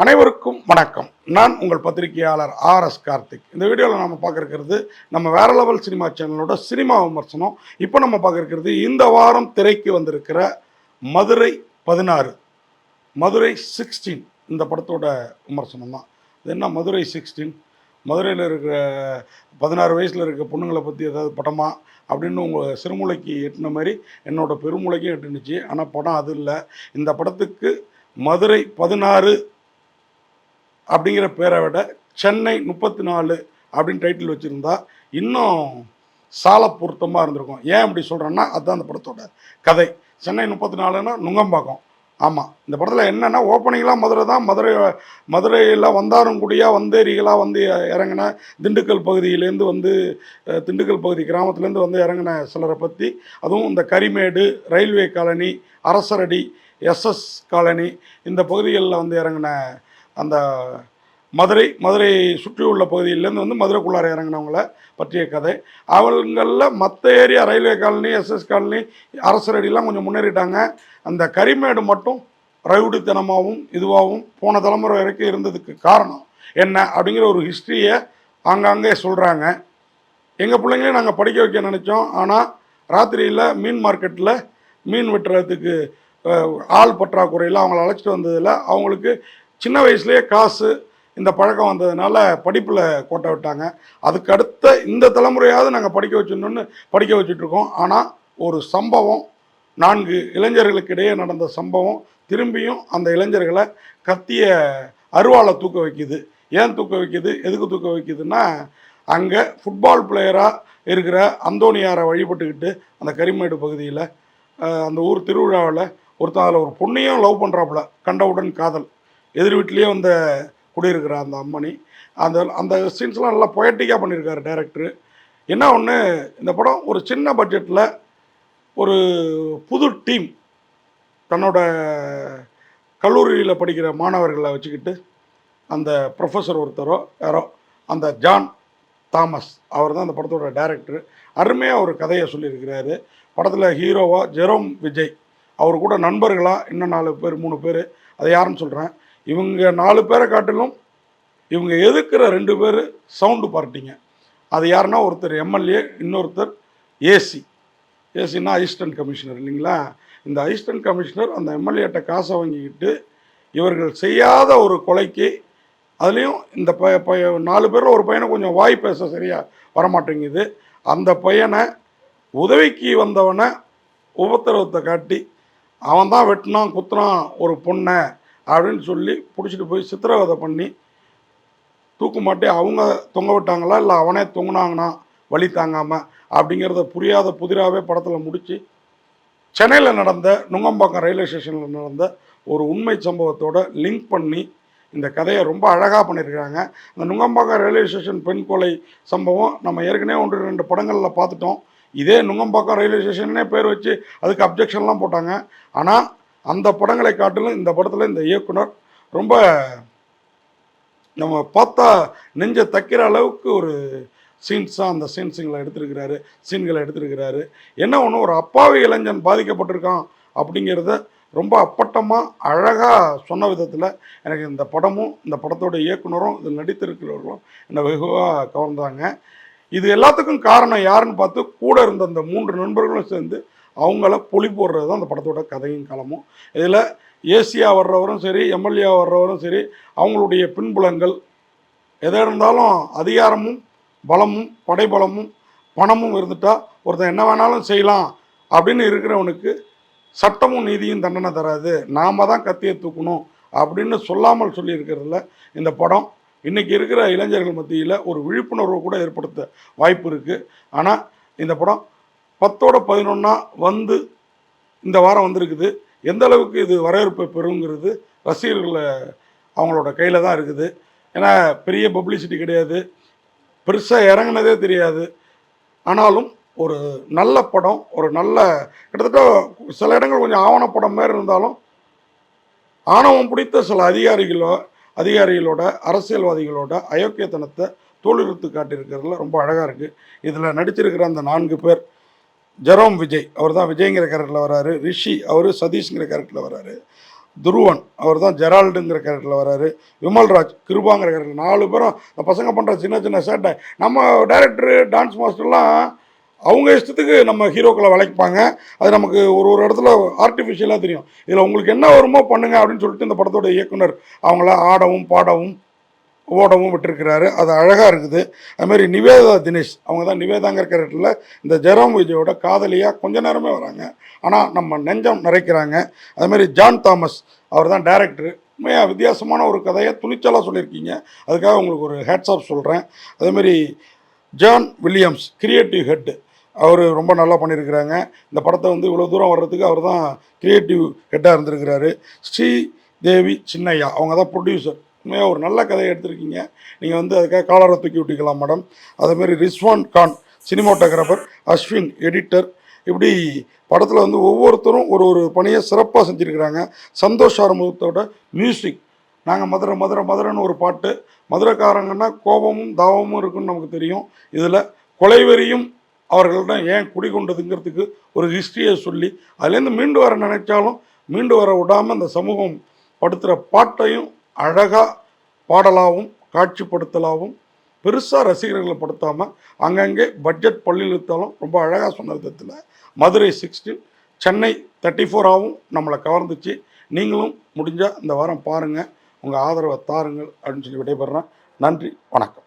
அனைவருக்கும் வணக்கம். நான் உங்கள் பத்திரிகையாளர் ஆர் எஸ் கார்த்திக். இந்த வீடியோவில் நம்ம பார்க்க நம்ம வேற லெவல் சினிமா சேனலோட சினிமா விமர்சனம். இப்போ நம்ம பார்க்க இந்த வாரம் திரைக்கு வந்திருக்கிற மதுரை பதினாறு மதுரை சிக்ஸ்டீன் இந்த படத்தோட விமர்சனம் தான். இது என்ன மதுரை சிக்ஸ்டீன் மதுரையில் இருக்கிற பதினாறு வயசில் இருக்கிற பொண்ணுங்களை பற்றி ஏதாவது படமா? அப்படின்னு உங்கள் சிறுமூளைக்கு எட்டின மாதிரி என்னோட பெருமூளைக்கும் எட்டுனுச்சு. ஆனால் படம் அது இல்லை. இந்த படத்துக்கு மதுரை பதினாறு அப்படிங்கிற பேரை விட சென்னை முப்பத்தி நாலு அப்படின்னு டைட்டில் வச்சுருந்தா இன்னும் சால பொருத்தமாக இருந்திருக்கும். ஏன் அப்படி சொல்கிறேன்னா அதுதான் அந்த படத்தோட கதை. சென்னை முப்பத்தி நாலுன்னா நுங்கம்பாக்கம். ஆமாம் இந்த படத்தில் என்னென்னா ஓப்பனிங்லாம் மதுரை தான். மதுரை மதுரையில் வந்தாரங்குடியாக வந்தேரிகளாக வந்து இறங்கின திண்டுக்கல் பகுதியிலேருந்து வந்து திண்டுக்கல் பகுதி கிராமத்துலேருந்து வந்து இறங்கின சிலரை பற்றி அதுவும் இந்த Karimedu railway colony Arasaradi SS colony இந்த பகுதிகளில் வந்து இறங்கின அந்த மதுரை மதுரை சுற்றியுள்ள பகுதியிலேருந்து வந்து மதுரைக்குள்ளார இறங்கினவங்கள பற்றிய கதை. அவங்களில் மற்ற area railway colony SS colony அரசரடிலாம் கொஞ்சம் முன்னேறிட்டாங்க. அந்த கரிமேடு மட்டும் ரவுடித்தனமாகவும் இதுவாகவும் போன தலைமுறை வரைக்கும் இருந்ததுக்கு காரணம் என்ன அப்படிங்கிற ஒரு ஹிஸ்ட்ரியை ஆங்காங்கே சொல்கிறாங்க எங்கள் பிள்ளைங்களையும் நாங்கள் படிக்க வைக்க நினச்சோம். ஆனால் ராத்திரியில் மீன் மார்க்கெட்டில் மீன் வெட்டுறதுக்கு ஆள் பற்றாக்குறையில் அவங்கள அழைச்சிட்டு வந்ததில் அவங்களுக்கு சின்ன வயசுலேயே காசு இந்த பழக்கம் வந்ததுனால படிப்பில் கோட்டை விட்டாங்க. அதுக்கு அடுத்த இந்த தலைமுறையாவது நாங்கள் படிக்க வச்சிடணும்னு படிக்க வச்சுட்ருக்கோம் ஆனால் ஒரு சம்பவம் நான்கு இளைஞர்களுக்கு இடையே நடந்த சம்பவம் திரும்பியும் அந்த இளைஞர்களை கத்திய அருவாளை தூக்க வைக்குது. ஏன் தூக்க வைக்குது? எதுக்கு தூக்க வைக்குதுன்னா அங்கே ஃபுட்பால் பிளேயராக இருக்கிற அந்தோனியாரை வழிபட்டுக்கிட்டு அந்த கரிமேடு பகுதியில் அந்த ஊர் திருவிழாவில் ஒருத்தன் அதில் ஒரு பொண்ணையும் லவ் பண்ணுறாப்புல கண்டவுடன் காதல். எதிர் வீட்லேயே வந்து குடியிருக்கிற அந்த அம்மணி. அந்த அந்த சீன்ஸ்லாம் நல்லா பொயட்டிக்காக பண்ணியிருக்காரு டைரக்டரு என்ன ஒன்று இந்த படம் ஒரு சின்ன பட்ஜெட்டில் ஒரு புது டீம் தன்னோட கல்லூரியில் படிக்கிற மாணவர்களை வச்சுக்கிட்டு அந்த ப்ரொஃபஸர் ஒருத்தரோ யாரோ அந்த ஜான் தாமஸ் அவர் தான் அந்த படத்தோட டைரக்டர் அருமையாக ஒரு கதையை சொல்லியிருக்கிறாரு. படத்தில் ஹீரோவாக ஜெரோம் விஜய். அவர் கூட நண்பர்களாக இன்னும் நாலு பேர் மூணு பேர் அதை யாருன்னு சொல்கிறேன் இவங்க நாலு பேரை காட்டிலும் இவங்க எதுக்குற ரெண்டு பேர் சவுண்டு பார்ட்டிங்க? அது யாருன்னா ஒருத்தர் எம்எல்ஏ இன்னொருத்தர் ஏசி. ஏசின்னா அசிஸ்டன்ட் கமிஷனர் இல்லைங்களா? இந்த அசிஸ்டன்ட் கமிஷனர் அந்த எம்எல்ஏட்ட காசை வாங்கிக்கிட்டு இவர்கள் செய்யாத ஒரு கொலைக்கு அதுலேயும் இந்த ப பைய நாலு பேரில் ஒரு பையனை கொஞ்சம் வாய் பேச சரியாக வரமாட்டேங்குது. அந்த பையனை உதவிக்கு வந்தவனை உபத்திரவத்தை காட்டி அவன் தான் வெட்டினான் குத்துனான் ஒரு பொண்ணை அப்படின்னு சொல்லி பிடிச்சிட்டு போய் சித்திரவதை பண்ணி தூக்கு மாட்டி அவங்க தொங்க விட்டாங்களா? இல்லை அவனே தொங்குனாங்கன்னா வழி தாங்காமல் அப்படிங்கிறத புரியாத புதிராகவே படத்தில் முடித்து சென்னையில் நடந்த நுங்கம்பாக்கம் ரயில்வே ஸ்டேஷனில் நடந்த ஒரு உண்மை சம்பவத்தோட லிங்க் பண்ணி இந்த கதையை ரொம்ப அழகாக பண்ணியிருக்கிறாங்க இந்த நுங்கம்பாக்கம் ரயில்வே ஸ்டேஷன் பெண் கொலை சம்பவம் நம்ம ஏற்கனவே ஒன்று ரெண்டு படங்களில் பார்த்துட்டோம். இதே நுங்கம்பாக்கம் ரயில்வே ஸ்டேஷன்னே பேர் வச்சு அதுக்கு அப்ஜெக்ஷன்லாம் போட்டாங்க. ஆனால் அந்த படங்களை காட்டிலும் இந்த படத்தில் இந்த இயக்குனர் ரொம்ப நம்ம பார்த்தா நெஞ்ச தைக்கிற அளவுக்கு ஒரு சீன்ஸாக அந்த சீன்ஸுங்களை எடுத்திருக்கிறாரு சீன்களை எடுத்திருக்கிறாரு. என்ன ஒன்று ஒரு அப்பாவி இளைஞன் பாதிக்கப்பட்டிருக்கான் அப்படிங்கிறத ரொம்ப அப்பட்டமாக அழகாக சொன்ன விதத்தில் எனக்கு இந்த படமும் இந்த படத்தோட இயக்குனரும் இதில் நடித்திருக்கிறவர்களும் என்னை வெகுவாக கவர்ந்தாங்க. இது எல்லாத்துக்கும் காரணம் யாருன்னு பார்த்து கூட இருந்த அந்த மூன்று நண்பர்களும் சேர்ந்து அவங்கள பொலி போடுறது தான் அந்த படத்தோட கதையும் காலமும் இதில் ஏசியா வர்றவரும் சரி எம்எல்ஏ வர்றவரும் சரி அவங்களுடைய பின்புலங்கள் எதை இருந்தாலும் அதிகாரமும் பலமும் படைபலமும் பணமும் இருந்துட்டால் ஒருத்தன் என்ன வேணாலும் செய்யலாம் அப்படின்னு இருக்கிறவனுக்கு சட்டமும் நீதியும் தண்டனை தராது. நாம தான் கத்தியை தூக்கணும் அப்படின்னு சொல்லாமல் சொல்லியிருக்கிறதுல இந்த படம் இன்றைக்கி இருக்கிற இளைஞர்கள் மத்தியில் ஒரு விழிப்புணர்வு கூட ஏற்படுத்த வாய்ப்பு இருக்குது ஆனால் இந்த படம் பத்தோட பதினொன்னா வந்து இந்த வாரம் வந்திருக்குது. எந்த அளவுக்கு இது வரவேற்பை பெறுங்கிறது ரசிகர்களை அவங்களோட கையில் தான் இருக்குது. ஏன்னா பெரிய பப்ளிசிட்டி கிடையாது. பெருசாக இறங்குனதே தெரியாது. ஆனாலும் ஒரு நல்ல படம் ஒரு நல்ல கிட்டத்தட்ட சில இடங்கள் கொஞ்சம் ஆவணப்படம் மாதிரி இருந்தாலும் ஆணவம் பிடித்த சில அதிகாரிகளோ அதிகாரிகளோட அரசியல்வாதிகளோட அயோக்கியத்தனத்தை தோலுறுத்து காட்டியிருக்கிறதுல ரொம்ப அழகாக இருக்குது இதில் நடிச்சிருக்கிற அந்த நான்கு பேர் ஜெரோம் விஜய் அவர் தான் விஜய்ங்கிற கேரக்டரில் வராரு. ரிஷி அவர் சதீஷ்ங்கிற கேரக்டரில் வராரு. துருவன் அவர் தான் ஜெரால்டுங்கிற கேரக்டரில் வராரு. விமல்ராஜ் கிருபாங்கிற கேரக்டர் நாலு பேரும் இந்த பசங்க பண்ணுற சின்ன சின்ன சேட்டை. நம்ம டைரக்டரு டான்ஸ் மாஸ்டர்லாம் அவங்க இஷ்டத்துக்கு நம்ம ஹீரோக்களை வளைப்பாங்க அது நமக்கு ஒரு ஒரு இடத்துல ஆர்டிஃபிஷியலாக தெரியும். இதில் உங்களுக்கு என்ன வருமோ பண்ணுங்க அப்படின்னு சொல்லிட்டு இந்த படத்தோட இயக்குனர் அவங்கள ஆடவும் பாடவும் ஓடவும் விட்டுருக்கிறாரு அது அழகாக இருக்குது. அதுமாதிரி நிவேதா தினேஷ் அவங்க தான் நிவேதாங்கிற கேரக்டரில் இந்த ஜெரோம் விஜயோட காதலியாக கொஞ்ச நேரமே வராங்க. ஆனால் நம்ம நெஞ்சம் நிறைக்கிறாங்க. அதுமாதிரி ஜான் தாமஸ் அவர் தான் டேரக்டர் உண்மையாக வித்தியாசமான ஒரு கதையை துணிச்சலாக சொல்லியிருக்கீங்க. அதுக்காக உங்களுக்கு ஒரு ஹேட்ஸ் ஆஃப் சொல்கிறேன் அதேமாரி ஜான் வில்லியம்ஸ் கிரியேட்டிவ் ஹெட்டு அவர் ரொம்ப நல்லா பண்ணியிருக்கிறாங்க. இந்த படத்தை வந்து இவ்வளோ தூரம் வர்றதுக்கு அவர் தான் கிரியேட்டிவ் ஹெட்டாக இருந்திருக்கிறாரு. ஸ்ரீ தேவி சின்னையா அவங்க தான் ப்ரொடியூசர் உண்மையாக ஒரு நல்ல கதையை எடுத்திருக்கீங்க. நீங்கள் வந்து அதுக்காக காலரை தூக்கி விட்டிக்கலாம் மேடம் அதேமாரி ரிஸ்வான் கான் சினிமாட்டோகிராஃபர் அஸ்வின் எடிட்டர். இப்படி படத்தில் வந்து ஒவ்வொருத்தரும் ஒரு ஒரு பணியை சிறப்பாக செஞ்சுருக்கிறாங்க. சந்தோஷ் ஆரம்பத்தோட மியூசிக் நாங்கள் மதுரை மதுரை மதுரைன்னு ஒரு பாட்டு. மதுரைக்காரங்கன்னா கோபமும் தாபமும் இருக்குன்னு நமக்கு தெரியும். இதில் கொலைவெறியும் அவர்கள்ட்ட ஏன் குடிகொண்டதுங்கிறதுக்கு ஒரு ஹிஸ்ட்ரியை சொல்லி அதுலேருந்து மீண்டு வர நினைச்சாலும் மீண்டு வர விடாமல் அந்த சமூகம் படுத்துகிற பாட்டையும் அழகாக பாடலாகவும் காட்சிப்படுத்தலாகவும் பெருசாக ரசிகர்களை படுத்தாமல் அங்கங்கே பட்ஜெட் பள்ளியில் இருந்தாலும் ரொம்ப அழகாக சொன்ன விதத்தில் மதுரை சிக்ஸ்டீன் சென்னை தேர்ட்டி ஃபோராகவும் நம்மளை கவர்ந்துச்சு. நீங்களும் முடிஞ்சால் இந்த வாரம் பாருங்கள் உங்கள் ஆதரவை தாருங்கள் அப்படின்னு சொல்லி விடைபெறேன் நன்றி வணக்கம்.